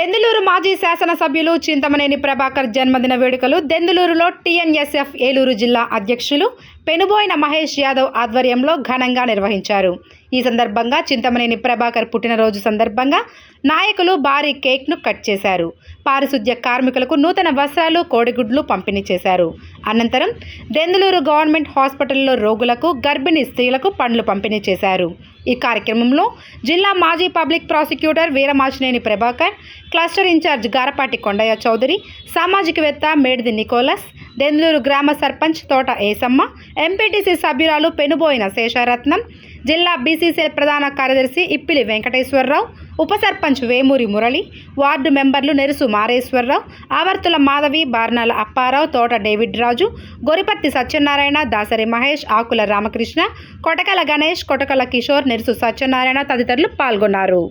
దెందులూరు మాజీ శాసనసభ్యులు చింతమనేని ప్రభాకర్ జన్మదిన వేడుకలు దెందులూరులో టీఎన్ఎస్ఎఫ్ ఏలూరు జిల్లా అధ్యక్షులు పెనుబోయిన మహేష్ యాదవ్ ఆధ్వర్యంలో ఘనంగా నిర్వహించారు. ఈ సందర్భంగా చింతమనేని ప్రభాకర్ పుట్టినరోజు సందర్భంగా నాయకులు భారీ కేక్ను కట్ చేశారు. పారిశుద్ధ్య కార్మికులకు నూతన వస్త్రాలు కోడిగుడ్లు పంపిణీ చేశారు. అనంతరం దెందులూరు గవర్నమెంట్ హాస్పిటల్లో రోగులకు గర్భిణీ స్త్రీలకు పండ్లు పంపిణీ చేశారు. ఈ కార్యక్రమంలో జిల్లా మాజీ public prosecutor Veeramachineni Prabhakar cluster incharge Garapati Kondaiah Chowdary సామాజికవేత్త Medidi Nicholas Denduluru గ్రామ సర్పంచ్ తోట ఏసమ్మ ఎంపీటీసీ సభ్యురాలు పెనుబోయిన శేషారత్నం జిల్లా బీసీసీఎల్ ప్రధాన కార్యదర్శి ఇప్పిలి వెంకటేశ్వరరావు ఉప సర్పంచ్ వేమూరి మురళి వార్డు మెంబర్లు నెరుసు మారేశ్వరరావు ఆవర్తుల మాధవి బార్నాల అప్పారావు తోట డేవిడ్ రాజు గొరిపత్తి సత్యనారాయణ దాసరి మహేష్ ఆకుల రామకృష్ణ కొటకల గణేష్ కొటకల కిషోర్ నెరుసు సత్యనారాయణ తదితరులు పాల్గొన్నారు.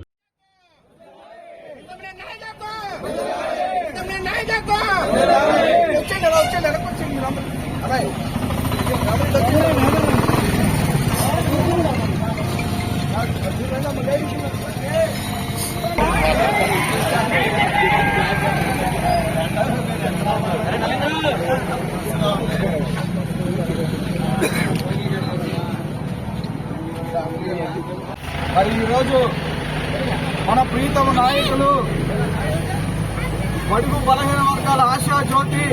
మరి ఈరోజు మన ప్రీతమ నాయకులు బడుగు బలహీన వర్గాల ఆశా జ్యోతి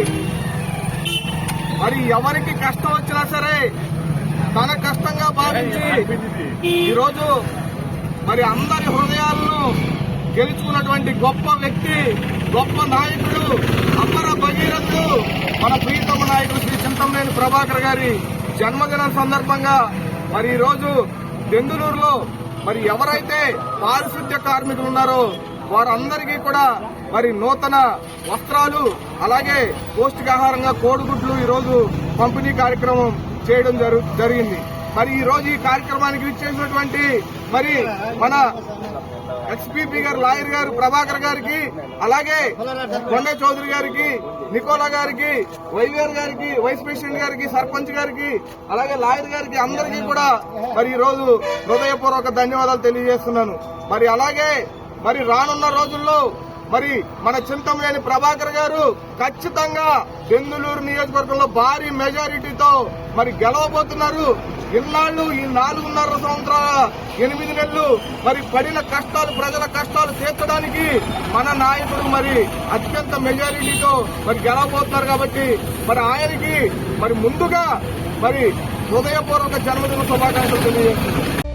మరి ఎవరికి కష్టం వచ్చినా సరే తన కష్టంగా భావించి ఈరోజు మరి అందరి హృదయాలను గెలుచుకున్నటువంటి గొప్ప వ్యక్తి గొప్ప నాయకుడు అమర భగీరథుడు మన ప్రియతమ నాయకుడు శ్రీ చింతమనేని ప్రభాకర్ గారి జన్మదినం సందర్భంగా మరి ఈరోజు దెందులూరులో మరి ఎవరైతే పారిశుద్ధ్య కార్మికులు ఉన్నారో వారందరికీ కూడా మరి నూతన వస్త్రాలు అలాగే పౌష్టికాహారంగా కోడిగుడ్లు ఈరోజు పంపిణీ కార్యక్రమం చేయడం జరు జరిగింది. మరి ఈ రోజు ఈ కార్యక్రమానికి ఇచ్చేసినటువంటి మరి మన ఎక్స్పీపీ గారు లాయర్ గారు ప్రభాకర్ గారికి అలాగే కొండ చౌదరి గారికి నికోలా గారికి వైవీఆర్ గారికి వైస్ ప్రెసిడెంట్ గారికి సర్పంచ్ గారికి అలాగే లాయర్ గారికి అందరికీ కూడా మరి ఈ రోజు హృదయపూర్వక ధన్యవాదాలు తెలియజేస్తున్నాను. మరి అలాగే మరి రానున్న రోజుల్లో మరి మన చింతమనేని ప్రభాకర్ గారు ఖచ్చితంగా బెందులూరు నియోజకవర్గంలో భారీ మెజారిటీతో మరి గెలవబోతున్నారు. ఇన్నాళ్ళు ఈ నాలుగున్నర సంవత్సరాల ఎనిమిది నెలలు మరి పడిన కష్టాలు ప్రజల కష్టాలు తీర్చడానికి మన నాయకుడు మరి అత్యంత మెజారిటీతో మరి గెలవబోతున్నారు కాబట్టి మరి ఆయనకి మరి ముందుగా మరి హృదయపూర్వక జన్మదిన శుభాకాంక్షలు తెలియజేస్తున్నారు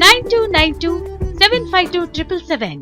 nine two nine two seven five two triple seven